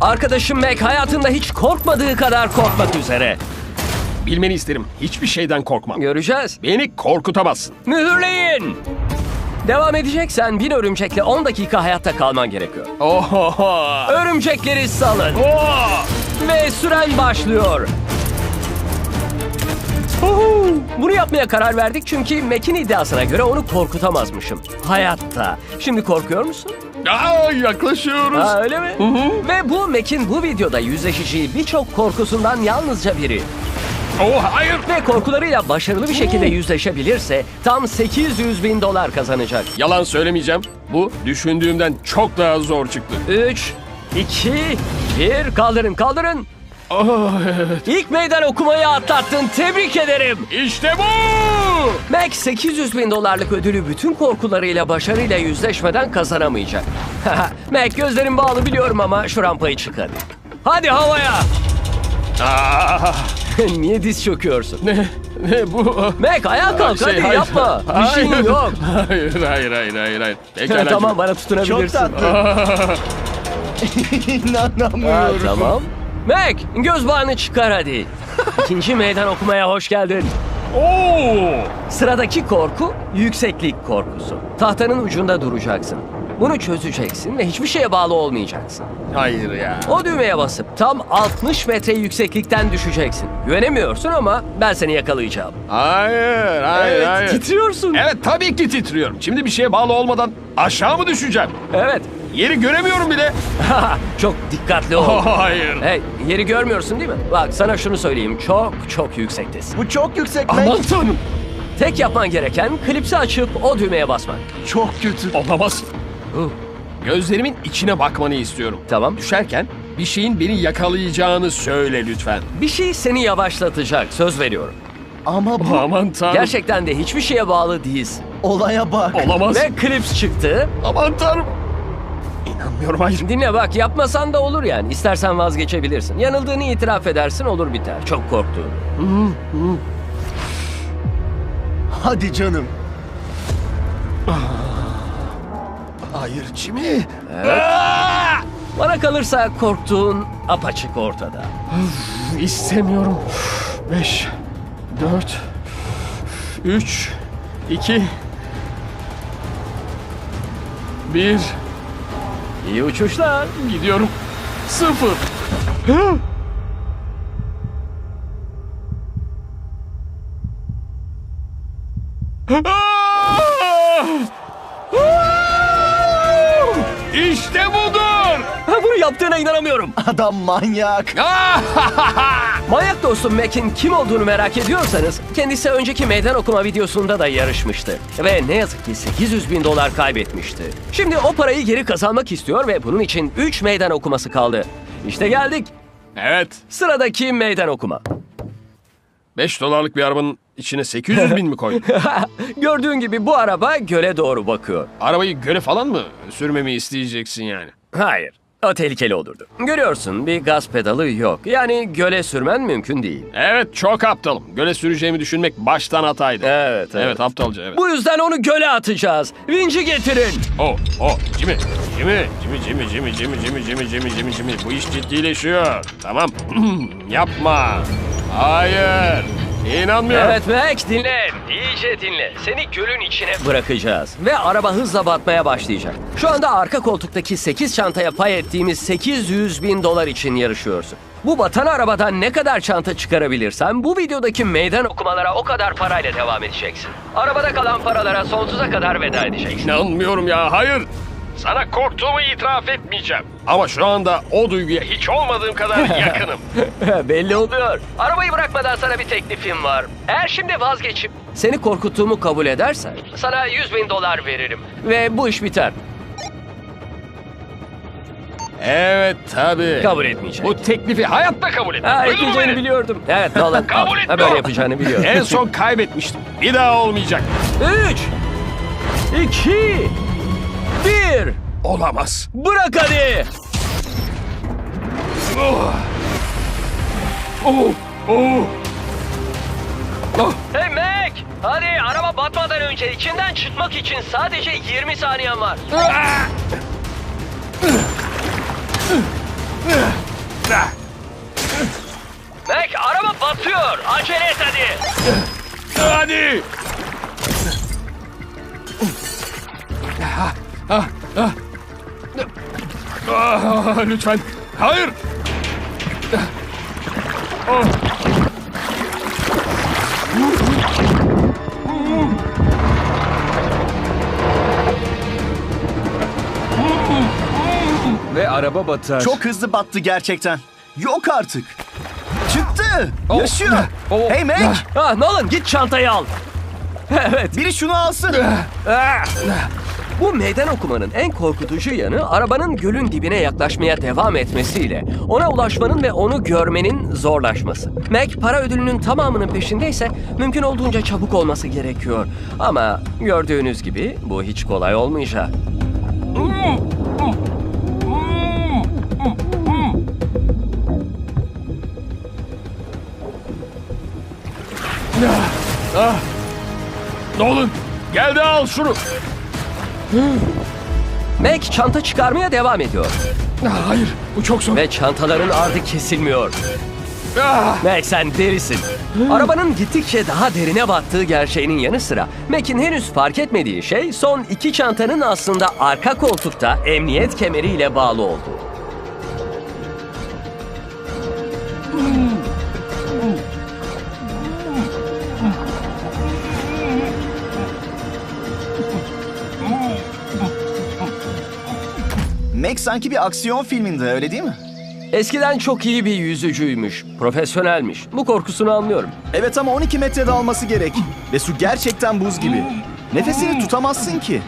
Arkadaşım Mac hayatında hiç korkmadığı kadar korkmak üzere. Bilmeni isterim. Hiçbir şeyden korkmam. Göreceğiz. Beni korkutamazsın. Mühürleyin. Devam edeceksen bir örümcekle 10 dakika hayatta kalman gerekiyor. Oho. Örümcekleri salın. Oh! Ve süren başlıyor. Huhu! Bunu yapmaya karar verdik çünkü Mac'in iddiasına göre onu korkutamazmışım. Hayatta. Şimdi korkuyor musun? Aa, yaklaşıyoruz. Ha, öyle mi? Ve bu Mac'in bu videoda yüzleşeceği birçok korkusundan yalnızca biri. Oh hayır. Ve korkularıyla başarılı bir şekilde yüzleşebilirse tam 800 bin dolar kazanacak. Yalan söylemeyeceğim. Bu düşündüğümden çok daha zor çıktı. 3, 2, 1 kaldırın kaldırın. Oh, evet. İlk meydan okumayı atlattın tebrik ederim. İşte bu. Mac 800 bin dolarlık ödülü bütün korkularıyla başarıyla yüzleşmeden kazanamayacak. Mac gözlerin bağlı biliyorum ama şu rampayı çık hadi. Hadi havaya. Aa, Niye diz çöküyorsun? ne, ne bu? Mac ayağa kalk hadi Şey, yapma. Bir Hayır. şeyin yok. Hayır, hayır, hayır, hayır, hayır. Pekala. tamam bana Çok tutunabilirsin. tatlı. Ha, İnanamıyorum. tamam. Mac göz bağını çıkar hadi. İkinci meydan okumaya hoş geldin. Oo! Sıradaki korku yükseklik korkusu. Tahtanın ucunda duracaksın. Bunu çözeceksin ve hiçbir şeye bağlı olmayacaksın. Hayır ya. O düğmeye basıp tam 60 metre yükseklikten düşeceksin. Güvenemiyorsun ama ben seni yakalayacağım. Hayır, hayır, evet, hayır. titriyorsun. Evet, tabii ki titriyorum. Şimdi bir şeye bağlı olmadan aşağı mı düşeceğim? Evet. Yeri göremiyorum bile. çok dikkatli ol. Oh, hayır. Hey, yeri görmüyorsun değil mi? Bak sana şunu söyleyeyim. Çok çok yüksektesin. Bu çok yüksek Mac. Aman tanrım. Tek yapman gereken klipsi açıp o düğmeye basmak. Çok kötü. Olamaz. Huh. Gözlerimin içine bakmanı istiyorum. Tamam. Düşerken bir şeyin beni yakalayacağını söyle lütfen. Bir şey seni yavaşlatacak. Söz veriyorum. Ama bu Aman tanrım. Gerçekten de hiçbir şeye bağlı değilsin. olaya bak. Olamaz. Ve klips çıktı. Aman tanrım. İnanmıyorum hayır. Dinle bak yapmasan da olur yani. İstersen vazgeçebilirsin. Yanıldığını itiraf edersin olur biter. Çok korktuğunu. Hadi canım. Hayır Jimmy. Aa! Bana kalırsa korktuğun apaçık ortada. İstemiyorum. Beş, dört, üç, iki, bir. İyi uçuşlar. Gidiyorum. Sıfır. İşte budur. Yaptığına inanamıyorum. Adam manyak. Manyak dostum Mac'in kim olduğunu merak ediyorsanız kendisi önceki meydan okuma videosunda da yarışmıştı. Ve ne yazık ki 800 bin dolar kaybetmişti. Şimdi o parayı geri kazanmak istiyor ve bunun için 3 meydan okuması kaldı. İşte geldik. evet. Sıradaki meydan okuma. 5 dolarlık bir arabanın içine 800 bin mi koydun? Gördüğün gibi bu araba göle doğru bakıyor. Arabayı göle falan mı sürmemi isteyeceksin yani? Hayır. O tehlikeli olurdu. Görüyorsun bir gaz pedalı yok. Yani göle sürmen mümkün değil. Evet çok aptalım. Göle süreceğimi düşünmek baştan hataydı. Evet, evet. Evet aptalca evet. Bu yüzden onu göle atacağız. Vinci getirin. Oh oh Jimmy. Jimmy. Jimmy Jimmy Jimmy Jimmy Jimmy Jimmy Jimmy Jimmy Jimmy. Bu iş ciddileşiyor. Tamam. Yapma. Hayır. İnanmıyorum. Evet Mac dinle. İyice dinle. Seni gölün içine bırakacağız. Ve araba hızla batmaya başlayacak. Şu anda arka koltuktaki 8 çantaya pay ettiğimiz 800 bin dolar için yarışıyorsun. Bu batan arabadan ne kadar çanta çıkarabilirsen bu videodaki meydan okumalara o kadar parayla devam edeceksin. Arabada kalan paralara sonsuza kadar veda edeceksin. İnanmıyorum ya. Hayır. Sana korktuğumu itiraf etmeyeceğim. Ama şu anda o duyguya hiç olmadığım kadar yakınım. Belli oluyor. Arabayı bırakmadan sana bir teklifim var. Eğer şimdi vazgeçip seni korkuttuğumu kabul edersen sana 100 bin dolar veririm. Ve bu iş biter. Evet tabii. Kabul etmeyecek. Bu teklifi hayatta kabul etmem. Ha Duydun mu etmeyeceğini biliyordum. Evet Nolan. Kabul. Ha, etmiyorum. böyle yapacağını biliyorum. En son kaybetmiştim. Bir daha olmayacak. 3 2 1 Olamaz. Bırak hadi. Oh. Oh. Oh. Oh. Hey Mac! Hadi araba batmadan önce içinden çıkmak için sadece 20 saniyen var. Mac araba batıyor. Acele et hadi. Hadi. Ah, ah. Ah, lütfen. Hayır. Ah. Ve araba batar. Çok hızlı battı gerçekten. Yok artık. Çıktı. Yaşıyor. Oh. Hey Mac. Ah, Nolan git çantayı al. evet. Biri şunu alsın. Ah! Bu meydan okumanın en korkutucu yanı arabanın gölün dibine yaklaşmaya devam etmesiyle ona ulaşmanın ve onu görmenin zorlaşması. Mac para ödülünün tamamının peşindeyse mümkün olduğunca çabuk olması gerekiyor. Ama gördüğünüz gibi bu hiç kolay olmayacak. Nolan gel de al şunu. Mac çanta çıkarmaya devam ediyor Ah, Hayır bu çok zor. ve çantaların ardı kesilmiyor. Ah, Mac sen derisin. Arabanın gittikçe daha derine battığı gerçeğinin yanı sıra Mac'in henüz fark etmediği şey son iki çantanın aslında arka koltukta emniyet kemeriyle bağlı olduğu. Mac sanki bir aksiyon filminde öyle değil mi? Eskiden çok iyi bir yüzücüymüş, profesyonelmiş. Bu korkusunu anlıyorum. Evet ama 12 metrede alması gerek. Ve su gerçekten buz gibi. Nefesini tutamazsın ki.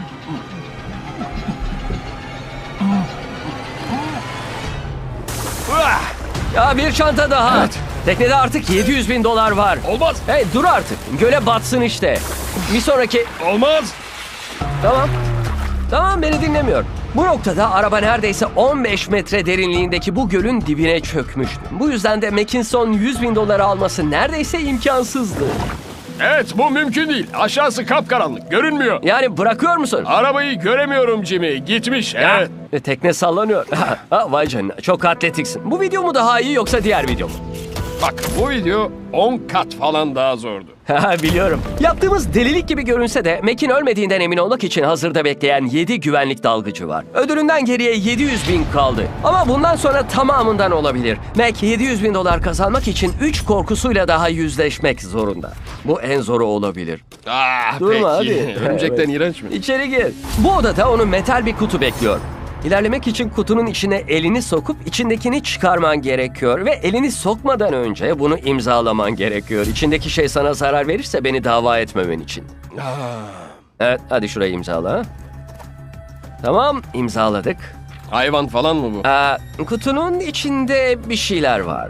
Ya bir çanta daha. Teknede artık 700 bin dolar var. olmaz. Hey dur artık. Göle batsın işte. Bir sonraki... Olmaz. Tamam. Tamam beni dinlemiyor. Bu noktada araba neredeyse 15 metre derinliğindeki bu gölün dibine çökmüştü. Bu yüzden de Mackinson 100 bin doları alması neredeyse imkansızdı. Evet bu mümkün değil. Aşağısı kapkaranlık görünmüyor. Yani bırakıyor musun? Arabayı göremiyorum Jimmy. Gitmiş. Evet. E, tekne sallanıyor. ha, vay canına çok atletiksin. Bu video mu daha iyi yoksa diğer video mu? Bak bu video 10 kat falan daha zordu. Haha, Biliyorum. Yaptığımız delilik gibi görünse de Mac'in ölmediğinden emin olmak için hazırda bekleyen 7 güvenlik dalgıcı var. Ödülünden geriye 700 bin kaldı. Ama bundan sonra tamamından olabilir. Mac 700 bin dolar kazanmak için 3 korkusuyla daha yüzleşmek zorunda. Bu en zoru olabilir. Ah Durma peki. hadi. Örümcekten Evet. iğrenç mi? İçeri gir. Bu odada onu metal bir kutu bekliyor. İlerlemek için kutunun içine elini sokup içindekini çıkarman gerekiyor ve elini sokmadan önce bunu imzalaman gerekiyor. İçindeki şey sana zarar verirse beni dava etmemen için. Evet, hadi şurayı imzala. Tamam, imzaladık. Hayvan falan mı bu? Aa, kutunun içinde bir şeyler var.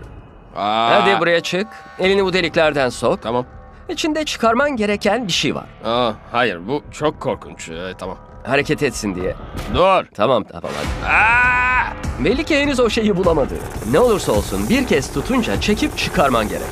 Aa, Hadi buraya çık. Elini bu deliklerden sok. Tamam. İçinde çıkarman gereken bir şey var. Aa, hayır bu çok korkunç. Ee, tamam. Hareket etsin diye. Dur. Tamam, tamam hadi. Aa! Belli ki henüz o şeyi bulamadı. Ne olursa olsun bir kez tutunca çekip çıkarman gerek.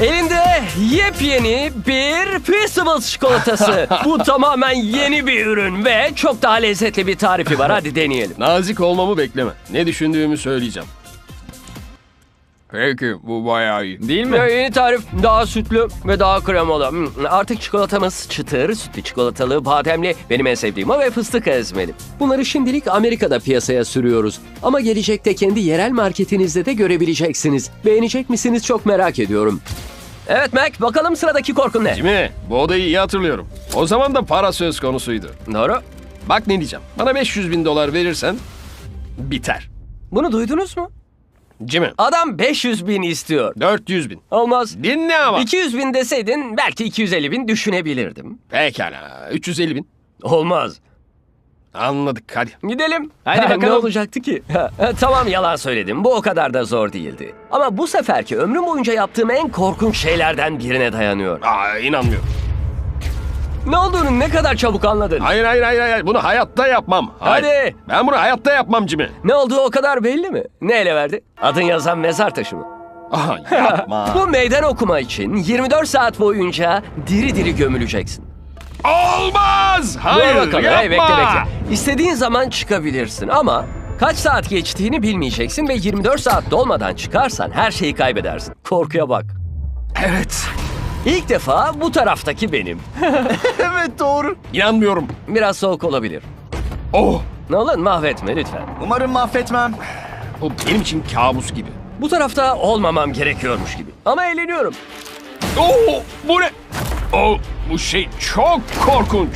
Elinde yepyeni bir Peaceables çikolatası. Bu tamamen yeni bir ürün ve çok daha lezzetli bir tarifi var. Hadi deneyelim. Nazik olmamı bekleme. Ne düşündüğümü söyleyeceğim. Peki bu bayağı iyi. Değil mi? Ve yeni tarif daha sütlü ve daha kremalı. Hmm, Artık çikolatamız çıtır, sütlü çikolatalı, bademli, benim en sevdiğim o ve fıstık ezmeli. Bunları şimdilik Amerika'da piyasaya sürüyoruz. Ama gelecekte kendi yerel marketinizde de görebileceksiniz. Beğenecek misiniz çok merak ediyorum. Evet Mac, bakalım sıradaki korkun ne? Jimmy bu odayı iyi hatırlıyorum. O zaman da para söz konusuydu. Doğru. Bak ne diyeceğim. Bana 500 bin dolar verirsen biter. Bunu duydunuz mu? Jimmy Adam 500 bin istiyor. 400 bin. Olmaz. Dinle ama. 200 bin deseydin belki 250 bin düşünebilirdim. Pekala 350 bin. Olmaz. Anladık hadi. Gidelim. Hadi Ha, Ne bakalım. olacaktı ki? Tamam yalan söyledim. Bu o kadar da zor değildi. Ama bu seferki ömrüm boyunca yaptığım en korkunç şeylerden birine dayanıyor. Aa inanmıyorum. Ne olduğunu ne kadar çabuk anladın. Hayır hayır hayır hayır. Bunu hayatta yapmam. Hayır. Hadi. Ben bunu hayatta yapmam Jimmy. Ne olduğu o kadar belli mi? Ne ele verdi? Adın yazan mezar taşı mı? Aha yapma. Bu meydan okuma için 24 saat boyunca diri diri gömüleceksin. Olmaz. Dur Hayır bakalım. yapma. Hey, bekle bekle. İstediğin zaman çıkabilirsin ama kaç saat geçtiğini bilmeyeceksin ve 24 saat dolmadan çıkarsan her şeyi kaybedersin. Korkuya bak. Evet. İlk defa bu taraftaki benim. evet doğru. İnanmıyorum. Biraz soğuk olabilir. Oh. Nolan mahvetme lütfen. Umarım mahvetmem. Bu benim için kabus gibi. Bu tarafta olmamam gerekiyormuş gibi. Ama eğleniyorum. Oo, bu ne? Oh, bu şey çok korkunç.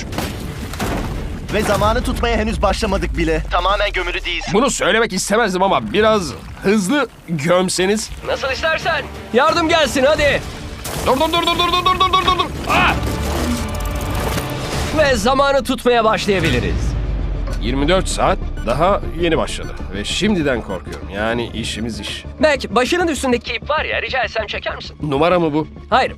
Ve zamanı tutmaya henüz başlamadık bile. Tamamen gömülü değilsin. Bunu söylemek istemezdim ama biraz hızlı gömseniz. Nasıl istersen. Yardım gelsin hadi. Dur dur dur dur dur dur dur dur dur dur. Ah! Ve zamanı tutmaya başlayabiliriz. 24 saat daha yeni başladı ve şimdiden korkuyorum. Yani işimiz iş. Mac başının üstündeki ip var ya rica etsem çeker misin? Numara mı bu? Hayır.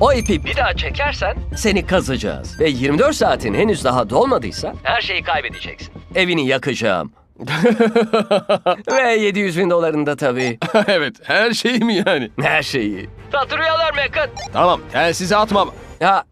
O ipi bir daha çekersen seni kazacağız. Ve 24 saatin henüz daha dolmadıysa her şeyi kaybedeceksin. Evini yakacağım. Ve 700 bin dolarını da tabii. evet, her şey mi yani? Her şeyi. Tatlı rüyalar Mekan. Tamam, telsize atmam. Ya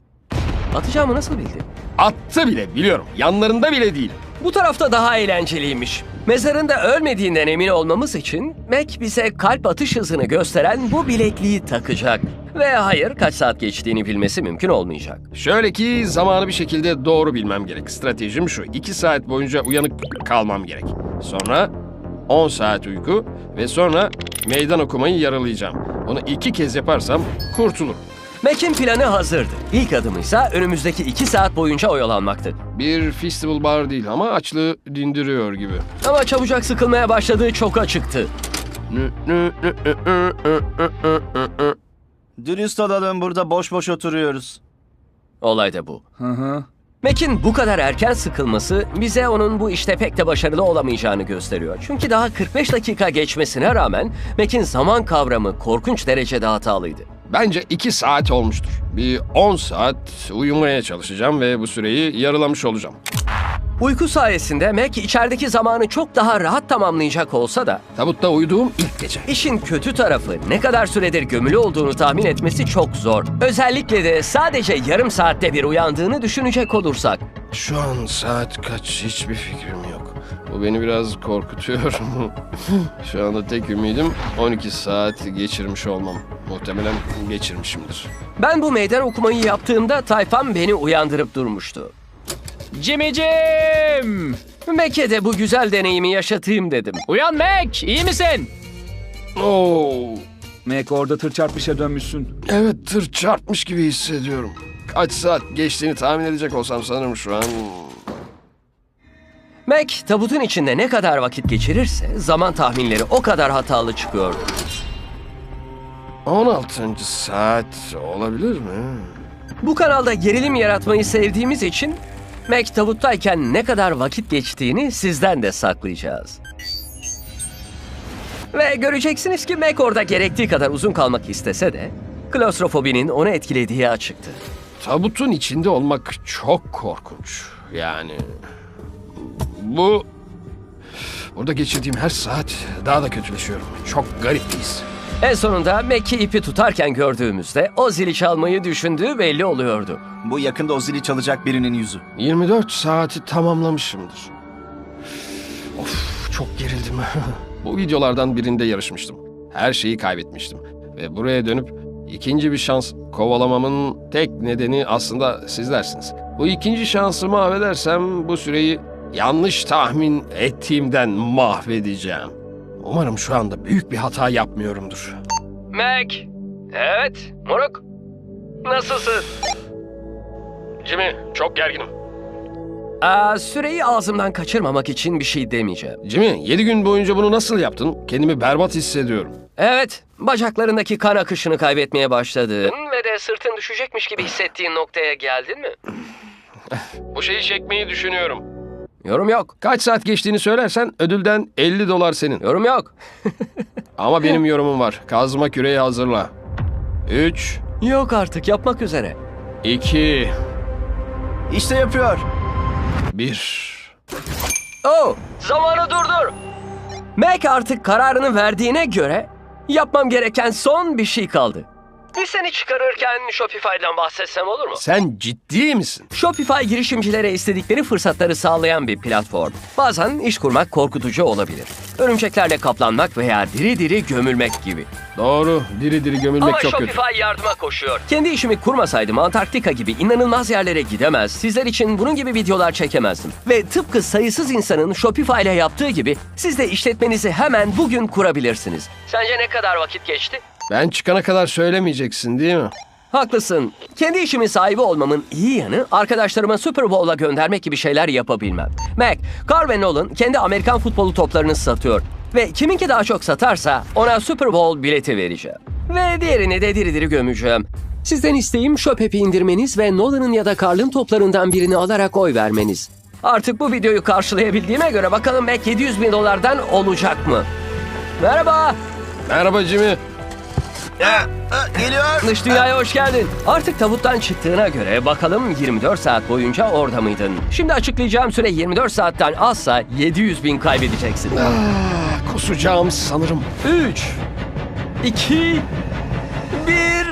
atacağımı nasıl bildin? Attı bile biliyorum. Yanlarında bile değil. Bu tarafta daha eğlenceliymiş. Mezarında ölmediğinden emin olmamız için Mac bize kalp atış hızını gösteren bu bilekliği takacak. Ve hayır kaç saat geçtiğini bilmesi mümkün olmayacak. Şöyle ki zamanı bir şekilde doğru bilmem gerek. Stratejim şu. 2 saat boyunca uyanık kalmam gerek. Sonra 10 saat uyku ve sonra meydan okumayı yaralayacağım. Bunu iki kez yaparsam kurtulurum. Mac'in planı hazırdı. İlk adımıysa önümüzdeki iki saat boyunca oyalanmaktı. Bir festival bar değil ama açlığı dindiriyor gibi. Ama çabucak sıkılmaya başladığı çok açıktı. Dürüst olalım burada boş boş oturuyoruz. Olay da bu. Mac'in bu kadar erken sıkılması bize onun bu işte pek de başarılı olamayacağını gösteriyor. Çünkü daha 45 dakika geçmesine rağmen Mac'in zaman kavramı korkunç derecede hatalıydı. Bence 2 saat olmuştur. Bir 10 saat uyumaya çalışacağım ve bu süreyi yarılamış olacağım. Uyku sayesinde Mac içerideki zamanı çok daha rahat tamamlayacak olsa da Tabutta uyuduğum ilk gece. işin kötü tarafı ne kadar süredir gömülü olduğunu tahmin etmesi çok zor. Özellikle de sadece yarım saatte bir uyandığını düşünecek olursak. Şu an saat kaç hiçbir fikrim yok. Bu beni biraz korkutuyor. Şu anda tek ümidim 12 saat geçirmiş olmam. Muhtemelen geçirmişimdir. Ben bu meydan okumayı yaptığımda tayfam beni uyandırıp durmuştu. Jimmy'cim! Mac'e de bu güzel deneyimi yaşatayım dedim. Uyan Mac, iyi misin? Oo, Mac orada tır çarpmışa dönmüşsün. evet tır çarpmış gibi hissediyorum. Kaç saat geçtiğini tahmin edecek olsam sanırım şu an. Mac tabutun içinde ne kadar vakit geçirirse zaman tahminleri o kadar hatalı çıkıyordu. 16. saat olabilir mi? Bu kanalda gerilim yaratmayı sevdiğimiz için Mac tabuttayken ne kadar vakit geçtiğini sizden de saklayacağız. Ve göreceksiniz ki Mac orada gerektiği kadar uzun kalmak istese de klostrofobinin onu etkilediği açıktı. Tabutun içinde olmak çok korkunç. Yani bu burada geçirdiğim her saat daha da kötüleşiyorum. Çok garip bir his. En sonunda Mac'i ipi tutarken gördüğümüzde o zili çalmayı düşündüğü belli oluyordu. Bu yakında o zili çalacak birinin yüzü. 24 saati tamamlamışımdır. Of çok gerildim. Bu videolardan birinde yarışmıştım. Her şeyi kaybetmiştim. Ve buraya dönüp ikinci bir şans kovalamamın tek nedeni aslında sizlersiniz. Bu ikinci şansı mahvedersem bu süreyi yanlış tahmin ettiğimden mahvedeceğim. Umarım şu anda büyük bir hata yapmıyorumdur. Mac. Evet. Moruk. Nasılsın? Jimmy çok gerginim. Aa, süreyi ağzımdan kaçırmamak için bir şey demeyeceğim. Jimmy 7 gün boyunca bunu nasıl yaptın? Kendimi berbat hissediyorum. Evet, bacaklarındaki kan akışını kaybetmeye başladın. Ve de sırtın düşecekmiş gibi hissettiğin noktaya geldin mi? Bu şeyi çekmeyi düşünüyorum. Yorum yok. Kaç saat geçtiğini söylersen ödülden 50 dolar senin. Yorum yok. Ama benim yorumum var. Kazma küreği hazırla. 3, Yok artık yapmak üzere. 2, İşte yapıyor. 1. Oh, zamanı durdur. Mac artık kararını verdiğine göre Yapmam gereken son bir şey kaldı. Bir seni çıkarırken Shopify'dan bahsetsem olur mu? Sen ciddi misin? Shopify girişimcilere istedikleri fırsatları sağlayan bir platform. Bazen iş kurmak korkutucu olabilir. Örümceklerle kaplanmak veya diri diri gömülmek gibi. Doğru. Diri diri gömülmek Ama çok Shopify kötü. yardıma koşuyor. Kendi işimi kurmasaydım Antarktika gibi inanılmaz yerlere gidemez, sizler için bunun gibi videolar çekemezdim. Ve tıpkı sayısız insanın Shopify ile yaptığı gibi siz de işletmenizi hemen bugün kurabilirsiniz. Sence ne kadar vakit geçti? Ben çıkana kadar söylemeyeceksin değil mi? Haklısın. Kendi işimin sahibi olmamın iyi yanı arkadaşlarıma Super Bowl'a göndermek gibi şeyler yapabilmem. Mac, Carl ve Nolan kendi Amerikan futbolu toplarını satıyor. Ve kiminki daha çok satarsa ona Super Bowl bileti vereceğim. Ve diğerini de diri diri gömeceğim. Sizden isteğim Shopep'i indirmeniz ve Nolan'ın ya da Carl'ın toplarından birini alarak oy vermeniz. Artık bu videoyu karşılayabildiğime göre bakalım Mac 700 bin dolardan olacak mı? Merhaba. Merhaba Jimmy. Geliyor. Dış dünyaya hoş geldin. Artık tabuttan çıktığına göre bakalım 24 saat boyunca orada mıydın? Şimdi açıklayacağım süre 24 saatten azsa 700 bin kaybedeceksin. Ah, kusacağım sanırım. 3 2 1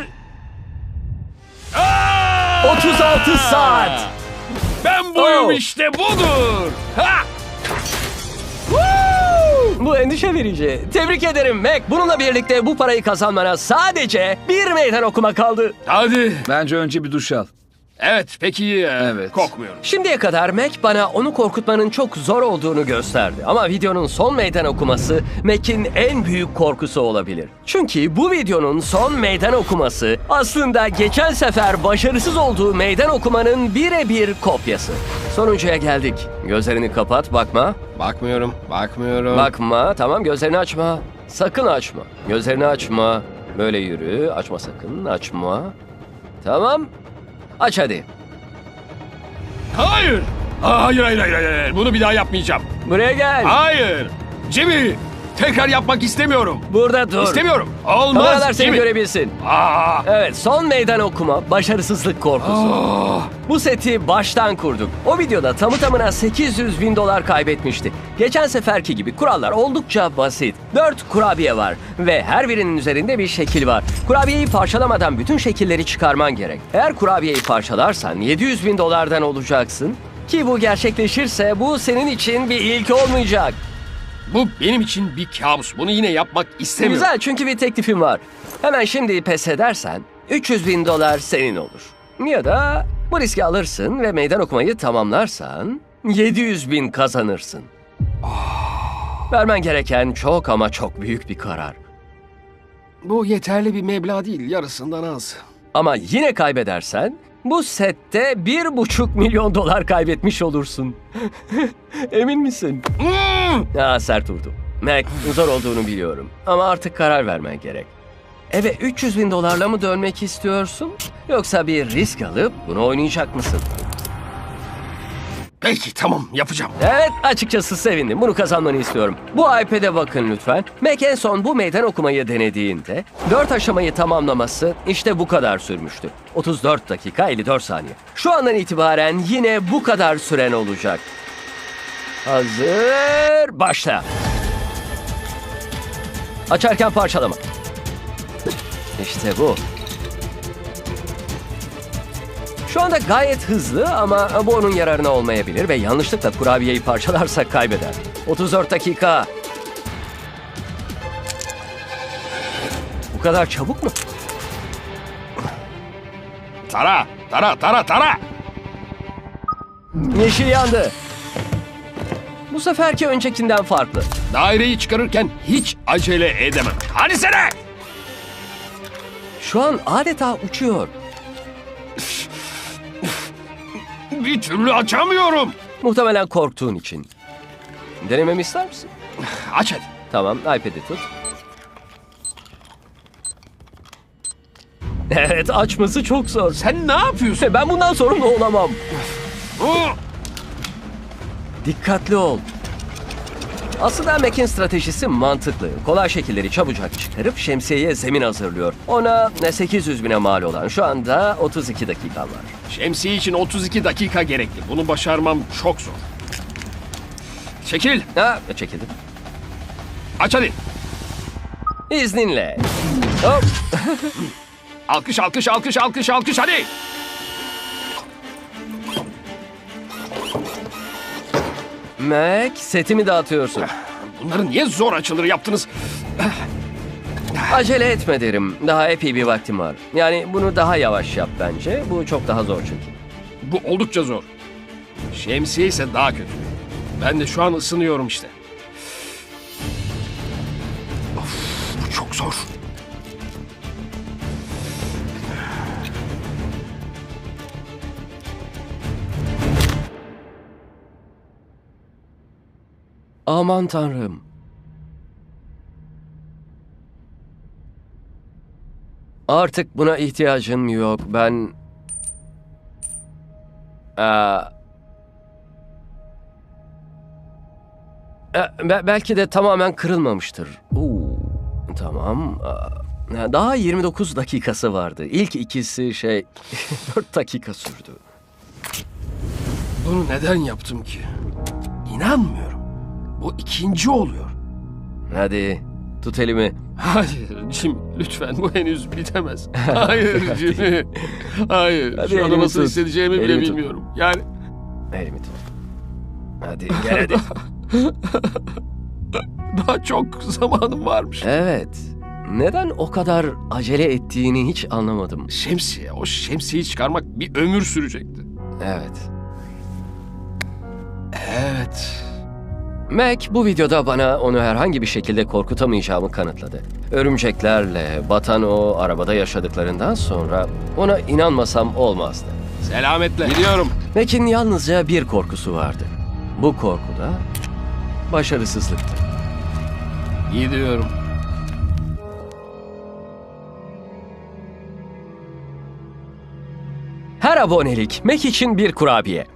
36 saat. Ben buyum işte budur. Ha! Bu endişe verici. Tebrik ederim Mac. Bununla birlikte bu parayı kazanmana sadece bir meydan okuma kaldı. Hadi. Bence önce bir duş al. Evet peki iyi. Evet. Kokmuyorum. Şimdiye kadar Mac bana onu korkutmanın çok zor olduğunu gösterdi. Ama videonun son meydan okuması Mac'in en büyük korkusu olabilir. Çünkü bu videonun son meydan okuması aslında geçen sefer başarısız olduğu meydan okumanın birebir kopyası. Sonuncuya geldik. Gözlerini kapat bakma. Bakmıyorum. Bakmıyorum. Bakma tamam gözlerini açma. Sakın açma. Gözlerini açma. Böyle yürü. Açma sakın. Açma. Tamam. Aç hadi. Hayır. Aa, Hayır hayır hayır hayır. Bunu bir daha yapmayacağım. Buraya gel. Hayır. Jimmy. Tekrar yapmak istemiyorum. Burada dur. İstemiyorum. Olmaz. Kameralar seni Jimmy. görebilsin. Aa. Evet son meydan okuma başarısızlık korkusu. Bu seti baştan kurduk. O videoda tamı tamına 800 bin dolar kaybetmişti. Geçen seferki gibi kurallar oldukça basit. 4 kurabiye var ve her birinin üzerinde bir şekil var. Kurabiyeyi parçalamadan bütün şekilleri çıkarman gerek. Eğer kurabiyeyi parçalarsan 700 bin dolardan olacaksın. Ki bu gerçekleşirse bu senin için bir ilk olmayacak. Bu benim için bir kabus. Bunu yine yapmak istemiyorum. Güzel çünkü bir teklifim var. Hemen şimdi pes edersen 300 bin dolar senin olur. Ya da bu riski alırsın ve meydan okumayı tamamlarsan 700 bin kazanırsın. Vermen gereken çok ama çok büyük bir karar. Bu yeterli bir meblağ değil. Yarısından az. Ama yine kaybedersen bu sette bir buçuk milyon dolar kaybetmiş olursun. Emin misin? Hmm! Ya sert vurdu. Mac zor olduğunu biliyorum ama artık karar vermen gerek. Eve 300 bin dolarla mı dönmek istiyorsun? Yoksa bir risk alıp bunu oynayacak mısın? Peki tamam yapacağım. Evet açıkçası sevindim. Bunu kazanmanı istiyorum. Bu iPad'e bakın lütfen. Mac en son bu meydan okumayı denediğinde 4 aşamayı tamamlaması işte bu kadar sürmüştü. 34 dakika 54 saniye. Şu andan itibaren yine bu kadar süren olacak. Hazır başla. Açarken parçalama. İşte bu. Şu anda gayet hızlı ama bu onun yararına olmayabilir ve yanlışlıkla kurabiyeyi parçalarsa kaybeder. 34 dakika. Bu kadar çabuk mu? Tara, tara, tara, tara. Yeşil yandı. Bu seferki öncekinden farklı. Daireyi çıkarırken hiç acele edemem. Hadi sene. Şu an adeta uçuyor. Bir türlü açamıyorum. Muhtemelen korktuğun için. Denememi ister misin? Aç hadi. Tamam, iPad'i tut. Evet, açması çok zor. Sen ne yapıyorsun? Ben bundan sorumlu olamam. Dikkatli ol. Aslında Mac'in stratejisi mantıklı. Kolay şekilleri çabucak çıkarıp şemsiyeye zemin hazırlıyor. Ona ne 800 bine mal olan şu anda 32 dakika var. Şemsiye için 32 dakika gerekli. Bunu başarmam çok zor. Çekil. Ha, çekildim. Aç hadi. İzninle. Hop. Alkış alkış alkış alkış alkış hadi. Mac, setimi dağıtıyorsun. Bunları niye zor açılır yaptınız? Acele etme derim. Daha epey bir vaktim var. Yani bunu daha yavaş yap bence. Bu çok daha zor çünkü. Bu oldukça zor. Şemsiye ise daha kötü. Ben de şu an ısınıyorum işte. Aman tanrım. Artık buna ihtiyacım yok. Ben... Aa... E, be- belki de tamamen kırılmamıştır. Oo, tamam. Aa, Daha 29 dakikası vardı. İlk ikisi şey 4 dakika sürdü. Bunu neden yaptım ki? İnanmıyorum. Bu ikinci oluyor. Hadi tut elimi. Hayır Jim lütfen bu henüz bitemez. Hayır Jimmy. Hayır. Hadi şu anda elimi nasıl tut. hissedeceğimi bile Elimi tut. bilmiyorum. Yani Elimi tut. Hadi gel hadi. daha çok zamanım varmış. Evet. Neden o kadar acele ettiğini hiç anlamadım. Şemsiye, o şemsiyeyi çıkarmak bir ömür sürecekti. Evet. Evet. Mac bu videoda bana onu herhangi bir şekilde korkutamayacağımı kanıtladı. Örümceklerle batan o arabada yaşadıklarından sonra ona inanmasam olmazdı. Selametle. Gidiyorum. Mac'in yalnızca bir korkusu vardı. Bu korku da başarısızlıktı. Gidiyorum. Her abonelik Mac için bir kurabiye.